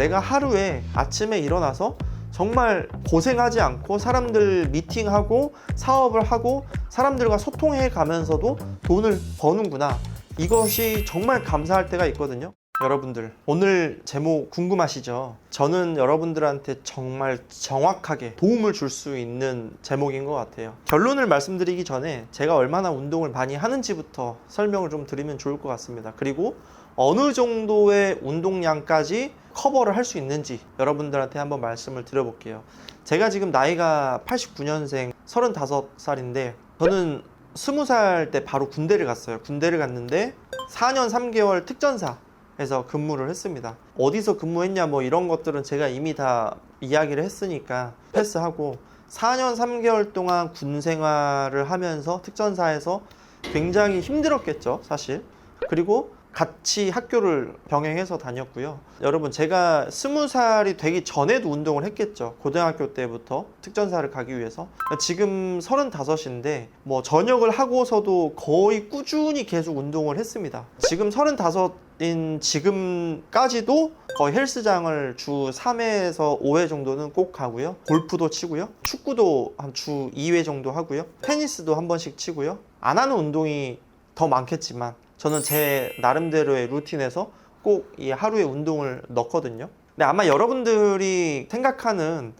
내가 하루에 아침에 일어나서 정말 고생하지 않고 사람들 미팅하고 사업을 하고 사람들과 소통해 가면서도 돈을 버는구나. 이것이 정말 감사할 때가 있거든요. 여러분들, 오늘 제목 궁금하시죠? 저는 여러분들한테 정말 정확하게 도움을 줄 수 있는 제목인 것 같아요. 결론을 말씀드리기 전에 제가 얼마나 운동을 많이 하는지부터 설명을 좀 드리면 좋을 것 같습니다. 그리고 어느 정도의 운동량까지 커버를 할 수 있는지 여러분들한테 한번 말씀을 드려볼게요. 제가 지금 나이가 89년생 35살인데 저는 20살 때 바로 군대를 갔어요. 군대를 갔는데 4년 3개월 특전사 에서 근무를 했습니다. 어디서 근무했냐 뭐 이런 것들은 제가 이미 다 이야기를 했으니까 패스하고 4년 3개월 동안 군 생활을 하면서 특전사에서 굉장히 힘들었겠죠, 사실. 그리고 같이 학교를 병행해서 다녔고요. 여러분, 제가 스무 살이 되기 전에도 운동을 했겠죠. 고등학교 때부터 특전사를 가기 위해서. 지금 서른다섯인데, 뭐, 전역을 하고서도 거의 꾸준히 계속 운동을 했습니다. 지금 서른다섯인 지금까지도 거의 헬스장을 주 3회에서 5회 정도는 꼭 가고요. 골프도 치고요. 축구도 한 주 2회 정도 하고요. 테니스도 한 번씩 치고요. 안 하는 운동이 더 많겠지만 저는 제 나름대로의 루틴에서 꼭 이 하루에 운동을 넣거든요. 근데 아마 여러분들이 생각하는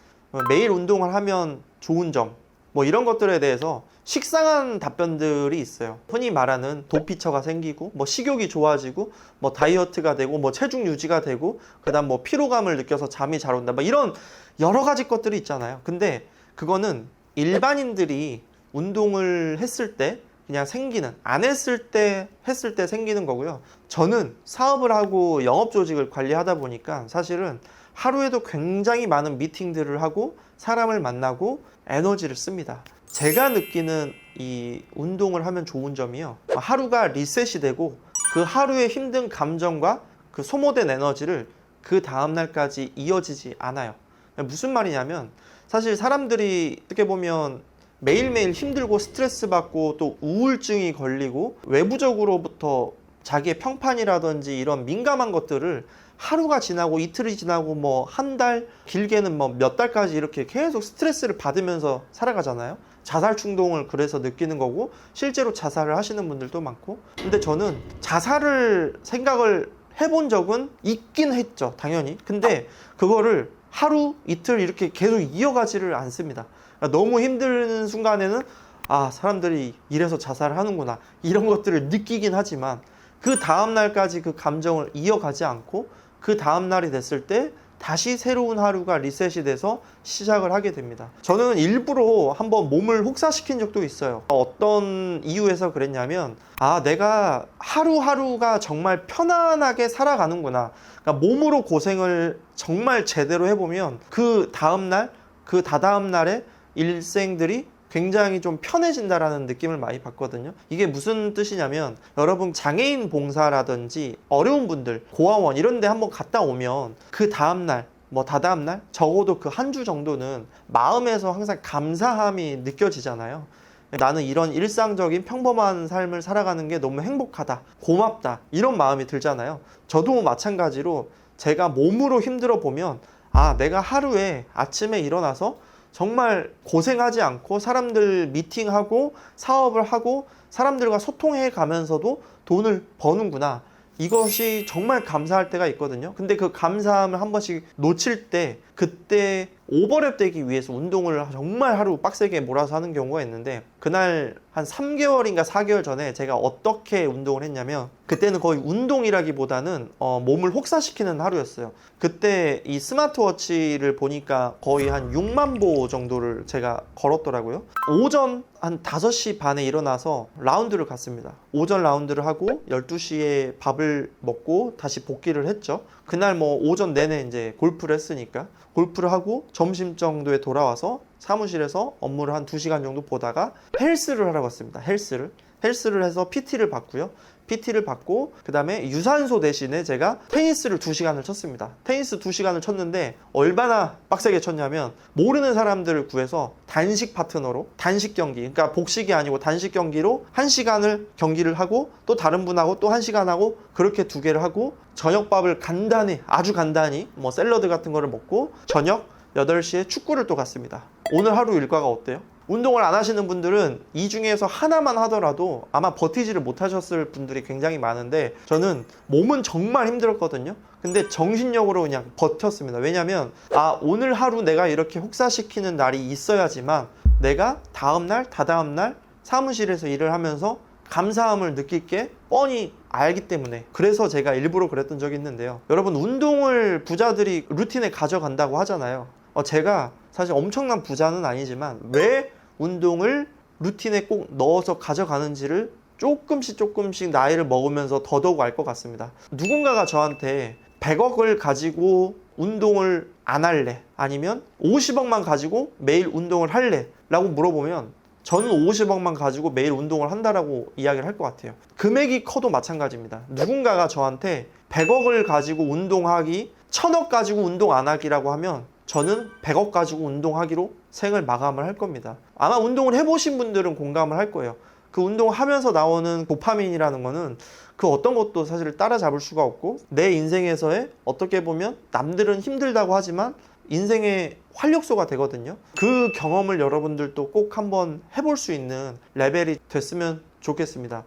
매일 운동을 하면 좋은 점, 뭐 이런 것들에 대해서 식상한 답변들이 있어요. 흔히 말하는 도피처가 생기고, 뭐 식욕이 좋아지고, 뭐 다이어트가 되고, 뭐 체중 유지가 되고, 그다음 뭐 피로감을 느껴서 잠이 잘 온다. 뭐 이런 여러 가지 것들이 있잖아요. 근데 그거는 일반인들이 운동을 했을 때 그냥 생기는 안 했을 때 했을 때 생기는 거고요. 저는 사업을 하고 영업 조직을 관리하다 보니까 사실은 하루에도 굉장히 많은 미팅들을 하고 사람을 만나고 에너지를 씁니다. 제가 느끼는 이 운동을 하면 좋은 점이요. 하루가 리셋이 되고 그 하루의 힘든 감정과 그 소모된 에너지를 그 다음 날까지 이어지지 않아요. 무슨 말이냐면 사실 사람들이 어떻게 보면 매일매일 힘들고 스트레스 받고 또 우울증이 걸리고 외부적으로부터 자기의 평판이라든지 이런 민감한 것들을 하루가 지나고 이틀이 지나고 뭐 한 달 길게는 뭐 몇 달까지 이렇게 계속 스트레스를 받으면서 살아가잖아요. 자살 충동을 그래서 느끼는 거고 실제로 자살을 하시는 분들도 많고 근데 저는 자살을 생각을 해본 적은 있긴 했죠 당연히 근데 그거를 하루 이틀 이렇게 계속 이어가지를 않습니다. 그러니까 너무 힘든 순간에는 아 사람들이 이래서 자살을 하는구나 이런 것들을 느끼긴 하지만 그 다음 날까지 그 감정을 이어가지 않고 그 다음 날이 됐을 때 다시 새로운 하루가 리셋이 돼서 시작을 하게 됩니다. 저는 일부러 한번 몸을 혹사시킨 적도 있어요. 어떤 이유에서 그랬냐면, 아, 내가 하루하루가 정말 편안하게 살아가는구나. 그러니까 몸으로 고생을 정말 제대로 해보면 그 다음날, 그 다다음 날에 일생들이 굉장히 좀 편해진다라는 느낌을 많이 받거든요. 이게 무슨 뜻이냐면 여러분 장애인 봉사라든지 어려운 분들 고아원 이런 데 한번 갔다 오면 그 다음 날 뭐 다다음 날 적어도 그 한 주 정도는 마음에서 항상 감사함이 느껴지잖아요. 나는 이런 일상적인 평범한 삶을 살아가는 게 너무 행복하다, 고맙다 이런 마음이 들잖아요. 저도 마찬가지로 제가 몸으로 힘들어 보면 아 내가 하루에 아침에 일어나서 정말 고생하지 않고 사람들 미팅하고 사업을 하고 사람들과 소통해 가면서도 돈을 버는구나. 이것이 정말 감사할 때가 있거든요. 근데 그 감사함을 한 번씩 놓칠 때 그때 오버랩 되기 위해서 운동을 정말 하루 빡세게 몰아서 하는 경우가 있는데 그날 한 3개월인가 4개월 전에 제가 어떻게 운동을 했냐면 그때는 거의 운동이라기보다는 어, 몸을 혹사시키는 하루였어요. 그때 이 스마트워치를 보니까 거의 한 6만 보 정도를 제가 걸었더라고요. 오전 한 5시 반에 일어나서 라운드를 갔습니다. 오전 라운드를 하고 12시에 밥을 먹고 다시 복귀를 했죠. 그날 뭐 오전 내내 이제 골프를 했으니까 골프를 하고 점심 정도에 돌아와서 사무실에서 업무를 한 2시간 정도 보다가 헬스를 하러 갔습니다. 헬스를. 헬스를 해서 PT를 받고요. PT를 받고 그다음에 유산소 대신에 제가 테니스를 2시간을 쳤습니다. 테니스 2시간을 쳤는데 얼마나 빡세게 쳤냐면 모르는 사람들을 구해서 단식 파트너로 단식 경기 그러니까 복식이 아니고 단식 경기로 1시간을 경기를 하고 또 다른 분하고 또 1시간 하고 그렇게 두 개를 하고 저녁밥을 간단히 아주 간단히 뭐 샐러드 같은 거를 먹고 저녁 8시에 축구를 또 갔습니다. 오늘 하루 일과가 어때요? 운동을 안 하시는 분들은 이 중에서 하나만 하더라도 아마 버티지를 못하셨을 분들이 굉장히 많은데 저는 몸은 정말 힘들었거든요. 근데 정신력으로 그냥 버텼습니다. 왜냐면 아 오늘 하루 내가 이렇게 혹사시키는 날이 있어야지만 내가 다음 날, 다다음 날 사무실에서 일을 하면서 감사함을 느낄 게 뻔히 알기 때문에 그래서 제가 일부러 그랬던 적이 있는데요. 여러분 운동을 부자들이 루틴에 가져간다고 하잖아요. 어, 제가 사실 엄청난 부자는 아니지만 왜 운동을 루틴에 꼭 넣어서 가져가는지를 조금씩 조금씩 나이를 먹으면서 더더욱 알 것 같습니다. 누군가가 저한테 100억을 가지고 운동을 안 할래? 아니면 50억만 가지고 매일 운동을 할래? 라고 물어보면 저는 50억만 가지고 매일 운동을 한다라고 이야기를 할 것 같아요. 금액이 커도 마찬가지입니다. 누군가가 저한테 100억을 가지고 운동하기, 1000억 가지고 운동 안 하기라고 하면 저는 100억 가지고 운동하기로 생을 마감을 할 겁니다. 아마 운동을 해보신 분들은 공감을 할 거예요. 그 운동하면서 나오는 도파민이라는 거는 그 어떤 것도 사실 따라잡을 수가 없고 내 인생에서의 어떻게 보면 남들은 힘들다고 하지만 인생의 활력소가 되거든요. 그 경험을 여러분들도 꼭 한번 해볼 수 있는 레벨이 됐으면 좋겠습니다.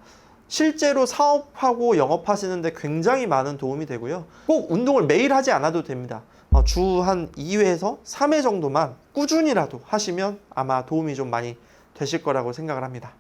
실제로 사업하고 영업하시는데 굉장히 많은 도움이 되고요. 꼭 운동을 매일 하지 않아도 됩니다. 어, 주한 2회에서 3회 정도만 꾸준히라도 하시면 아마 도움이 좀 많이 되실 거라고 생각을 합니다.